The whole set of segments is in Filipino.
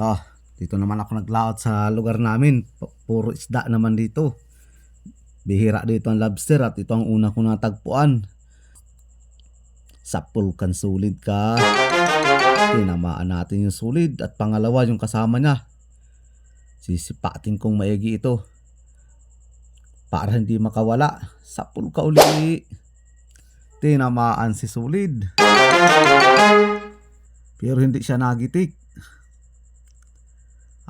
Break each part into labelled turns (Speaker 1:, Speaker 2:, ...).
Speaker 1: Ah, dito naman ako naglaot sa lugar namin. Pu- Puro isda naman dito. Bihira dito ang lobster at ito ang una ko natagpuan. Sa pulkan sulid ka. Tinamaan natin yung sulid at pangalawa yung kasama niya. Sisipatin kong maigi ito. Para hindi makawala. Sa pulka uli. Tinamaan si sulid. Pero hindi siya nagitik.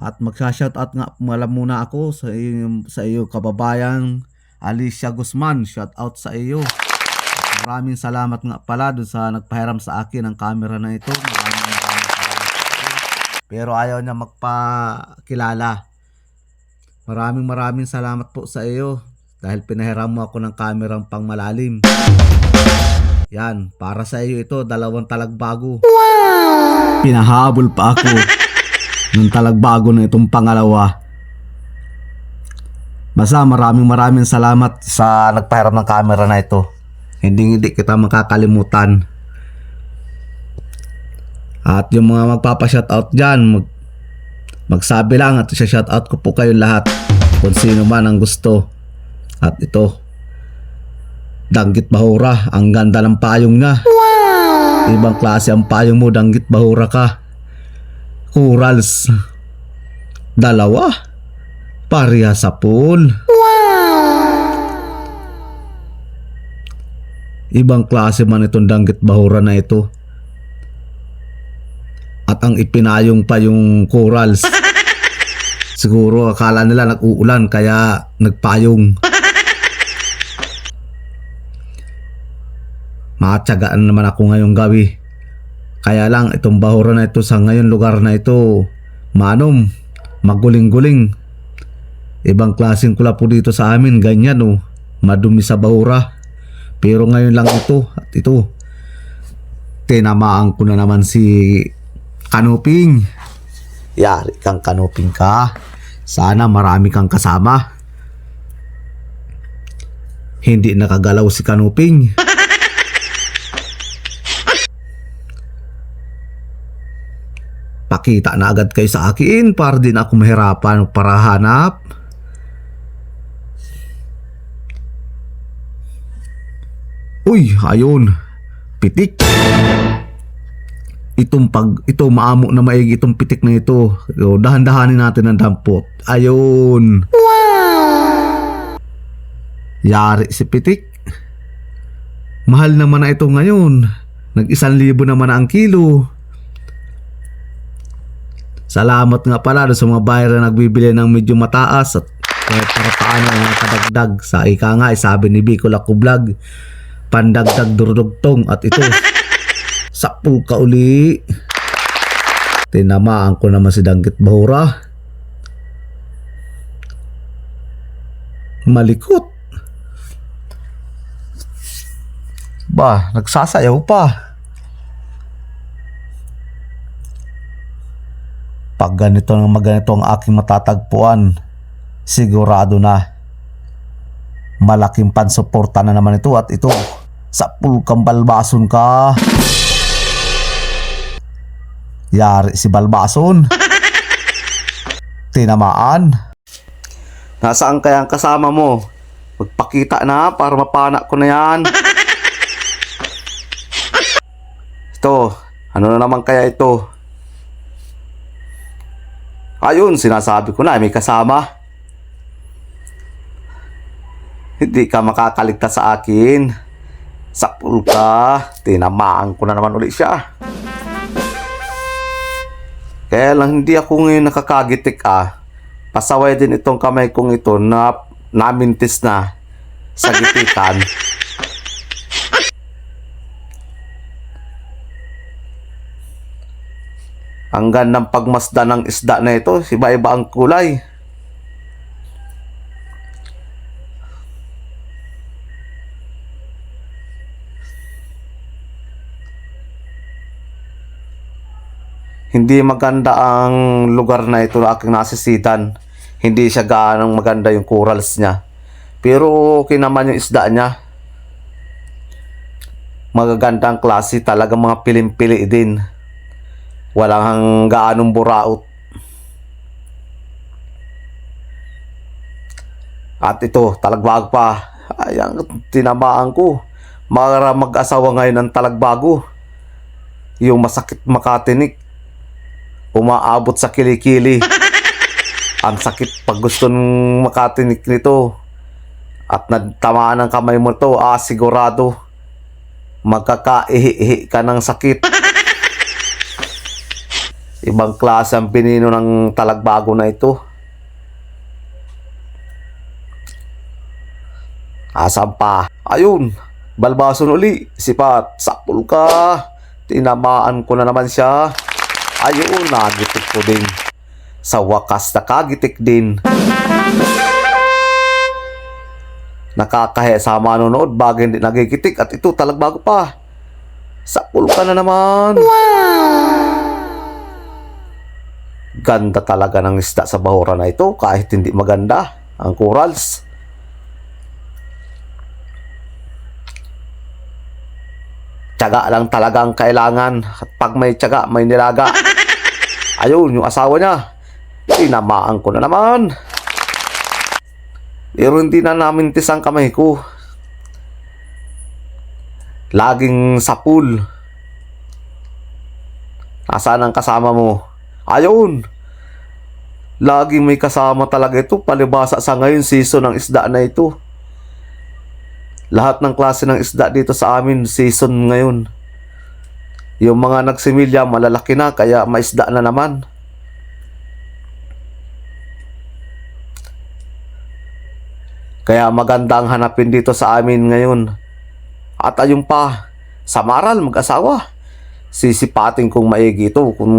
Speaker 1: At magsha-shoutout nga mala muna ako sa iyo, sa iyo kababayan Alicia Guzman. Shoutout sa iyo. At maraming salamat nga pala dun sa nagpahiram sa akin ng camera na ito. Maraming maraming salamat. Pero ayaw niya magpakilala. Maraming maraming salamat po sa iyo dahil pinahiram mo ako ng kamerang pang malalim. Yan, para sa iyo ito, dalawang talagbago. Pinahabol pa ako nung talagbago na itong pangalawa. Basta maraming maraming salamat sa nagpahiram ng camera na ito. Hindi hindi kita makakalimutan. At yung mga magpapa-shoutout dyan, mag, magsabi lang at isa-shoutout ko po kayo lahat kung sino man ang gusto. At ito, Danggit Bahura, ang ganda ng payong niya. Ibang klase ang payong mo, Danggit Bahura ka. Corals. Dalawa. Pareha sa pool. Ibang klase man itong Danggit Bahura na ito. At ang ipinayong pa yung corals. Siguro akala nila nag-uulan kaya nagpayong. Matyagaan naman ako ngayong gabi. Kaya lang itong bahura na ito sa ngayon lugar na ito, manom, maguling-guling. Ibang klaseng kula po dito sa amin, ganyan oh, madumi sa bahura. Pero ngayon lang ito at ito, tinamaan ko na naman si Kanuping. Yari kang Kanuping ka. Sana marami kang kasama. Hindi nakagalaw si Kanuping. Pakita na agad kayo sa akin para din ako mahirapan para hanap. Uy, ayun. Pitik. Itong pag ito maamo na maigi itong pitik na ito. Dahan-dahanin natin ang dampot. Ayun. Yari si pitik. Mahal naman na ito ngayon. Nag isang libo naman na ang kilo. Salamat nga pala sa mga buyer na nagbibili ng medyo mataas at kahit para paano nga kadagdag. Sa ika nga, eh, sabi ni Bicol ako vlog, pandagdag durugtong at ito, sapu ka uli. Tinamaan ko naman si Danggit Bahura. Malikot. Ba, nagsasayaw pa. Pag ganito ng maganito ang aking matatagpuan, sigurado na malaking pansuporta na naman ito at ito sa pulkang balbason ka. Yari si balbason. Tinamaan. Nasaan kaya ang kasama mo? Magpakita na para mapana ko na yan. Ito, ano na naman kaya ito? Ayun, sinasabi ko na, may kasama. Hindi ka makakaligtas sa akin. Sakpul ka. Tinamaan ko na naman ulit siya. Kaya lang hindi ako ngayon nakakagitik ah. Pasaway din itong kamay kong ito na namintis na sa gitikan. Ang gandang pagmasdan ng isda na ito, iba-iba ang kulay. Hindi maganda ang lugar na ito na aking nasisitan. Hindi siya gaanong maganda yung corals niya. Pero okay naman yung isda niya. Magagandang klase talaga mga pilim-pili din. Walang gaanong buraot. At ito, talagbag pa. Ay, ang tinamaan ko. Mara mag-asawa ngayon ng talagbago. Yung masakit makatinik. Umaabot sa kilikili. ang sakit pag gusto ng makatinik nito. At nagtamaan ng kamay mo to, ah, sigurado. Magkakaihi-ihi ka ng sakit. Ibang klase ang pinino ng talagbago na ito. Asan pa? Ayun, balbason uli. Sipat, sakpul ka. Tinamaan ko na naman siya. Ayun, nagitik ko din. Sa wakas, nakagitik din. Nakakahe sa manonood bagay hindi nagigitik at ito talagbago pa. Sakpul ka na naman. Ganda talaga ng isda sa bahura na ito kahit hindi maganda ang corals. Tiyaga lang talaga ang kailangan. At pag may tiyaga, may nilaga. Ayun, yung asawa niya. Tinamaan ko na naman. Pero hindi na namin tisang kamay ko. Laging sa pool. Nasaan ang kasama mo? Ayun. Laging may kasama talaga ito. Palibasa sa ngayon season ng isda na ito. Lahat ng klase ng isda dito sa amin season ngayon. Yung mga nagsimilya malalaki na kaya maisda na naman. Kaya maganda ang hanapin dito sa amin ngayon. At ayun pa, sa maral mag-asawa. Sisipatin kong maigi ito kung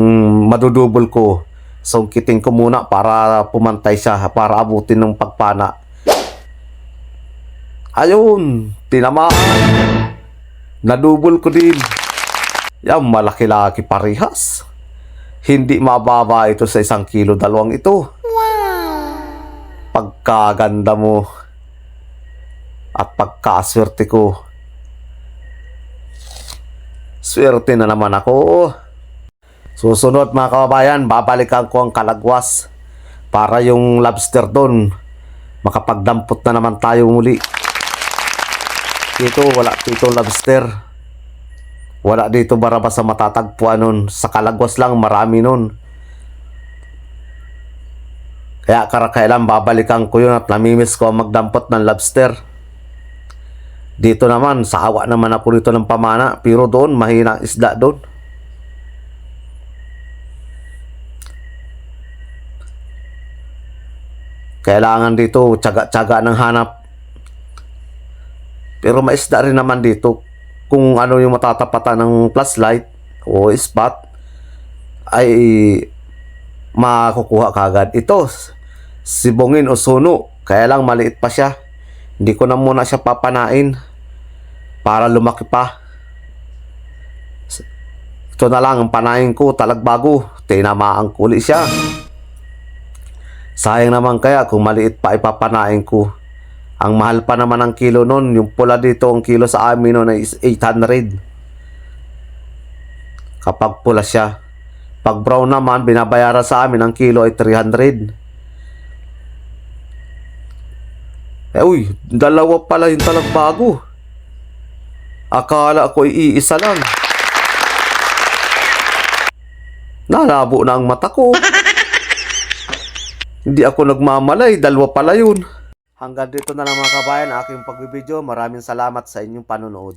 Speaker 1: madudubol ko. Sungkitin ko muna para pumantay siya, para abutin ng pagpana. Ayun, tinamaan. Nadubol ko din. Yan, malaki-laki parihas. Hindi mababa ito sa isang kilo dalawang ito. Pagkaganda mo. At pagkaswerte ko. Swerte na naman ako. Susunod mga kababayan, babalikan ko ang kalagwas para yung lobster doon makapagdampot na naman tayo muli. Dito wala dito lobster. Wala dito barabas sa matatagpuan nun. Sa kalagwas lang marami nun. Kaya karakailan babalikan ko yun at namimiss ko ang magdampot ng lobster. Dito naman, sawa naman ako dito ng pamana. Pero doon, mahina isda doon. Kailangan dito, tsaga-tsaga ng hanap. Pero maisda rin naman dito. Kung ano yung matatapatan ng flashlight o spot, ay makukuha kagad. Ito, sibungin o suno. Kaya lang maliit pa siya. Hindi ko na muna siya papanain para lumaki pa. Ito na lang ang panain ko, talagbago. Tinamaan ko ulit siya. Sayang naman kaya kung maliit pa ipapanain ko. Ang mahal pa naman ang kilo nun. Yung pula dito, ang kilo sa amin nun ay 800. Kapag pula siya. Pag brown naman, binabayaran sa amin ang kilo ay 300. Eh uy, dalawa pala yung talagbago. Akala ko ay iisa lang. Nalabo na ang mata ko. Hindi ako nagmamalay, dalawa pala yun. Hanggang dito na lang mga kabayan aking pagbibideo. Maraming salamat sa inyong panonood.